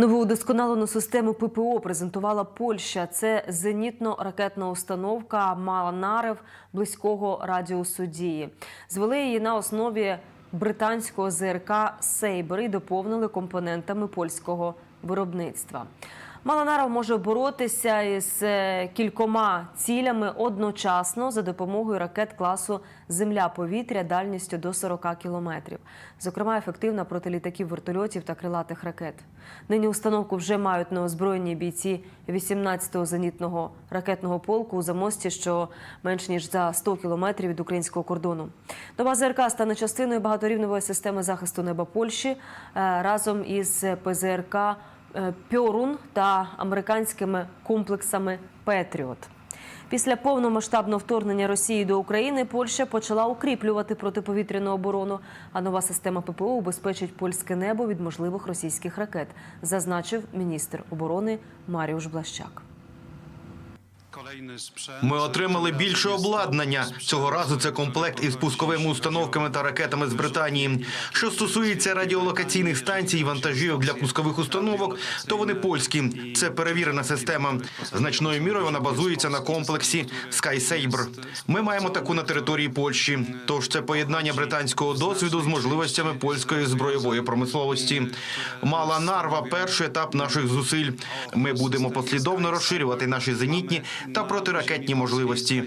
Нову удосконалену систему ППО презентувала Польща. Це зенітно-ракетна установка Маланарев близького радіусу дії. Звели її на основі британського ЗРК Сейбер і доповнили компонентами польського виробництва. Маланаров може боротися із е, кількома цілями одночасно за допомогою ракет класу Земля-повітря дальністю до 40 кілометрів. Зокрема, ефективна проти літаків, вертольотів та крилатих ракет. Нині установку вже мають неозброєні бійці 18-го зенітного ракетного полку у замості, що менш ніж за 100 кілометрів від українського кордону. Нова ЗРК стане частиною багаторівневої системи захисту неба Польщі е, разом із ПЗРК Пьорун та американськими комплексами Петріот. Після повномасштабного вторгнення Росії до України Польща почала укріплювати протиповітряну оборону, а нова система ППО убезпечить польське небо від можливих російських ракет, зазначив міністр оборони Маріуш Блащак. Ми отримали більше обладнання. Цього разу це комплект із пусковими установками та ракетами з Британії. Що стосується радіолокаційних станцій, і вантажівок для пускових установок, то вони польські. Це перевірена система. Значною мірою вона базується на комплексі SkySaber. Ми маємо таку на території Польщі. Тож це поєднання британського досвіду з можливостями польської збройової промисловості. Мала нарва перший етап наших зусиль. Ми будемо послідовно розширювати наші зенітні та протиракетні можливості.